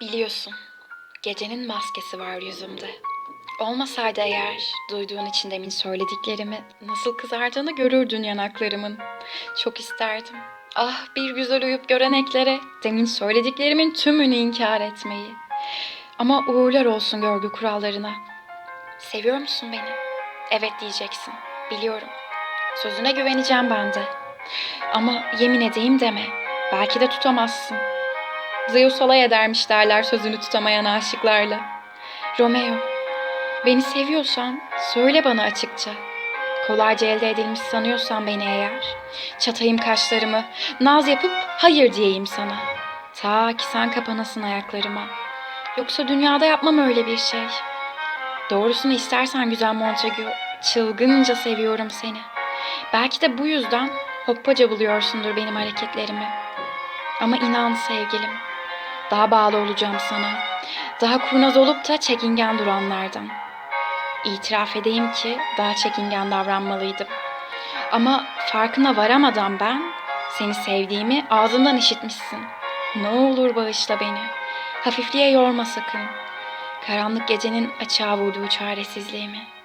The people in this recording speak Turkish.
Biliyorsun, gecenin maskesi var yüzümde. Olmasaydı eğer, duyduğun için demin söylediklerimi nasıl kızardığını görürdün yanaklarımın. Çok isterdim. Ah bir güzel uyup gören eklere demin söylediklerimin tümünü inkar etmeyi. Ama uğurlar olsun görgü kurallarına. Seviyor musun beni? Evet diyeceksin. Biliyorum. Sözüne güveneceğim ben de. Ama yemin edeyim deme. Belki de tutamazsın. Zeus alay edermiş derler sözünü tutamayan aşıklarla. Romeo, beni seviyorsan söyle bana açıkça. Kolayca elde edilmiş sanıyorsan beni eğer. Çatayım kaşlarımı, naz yapıp hayır diyeyim sana. Ta ki sen kapanasın ayaklarıma. Yoksa dünyada yapmam öyle bir şey. Doğrusunu istersen güzel Montague, çılgınca seviyorum seni. Belki de bu yüzden hoppaca buluyorsundur benim hareketlerimi. Ama inan sevgilim, daha bağlı olacağım sana. Daha kurnaz olup da çekingen duranlardan. İtiraf edeyim ki daha çekingen davranmalıydım. Ama farkına varamadan ben seni sevdiğimi ağzından işitmişsin. Ne olur bağışla beni. Hafifliğe yorma sakın. Karanlık gecenin açığa vurduğu çaresizliğimi.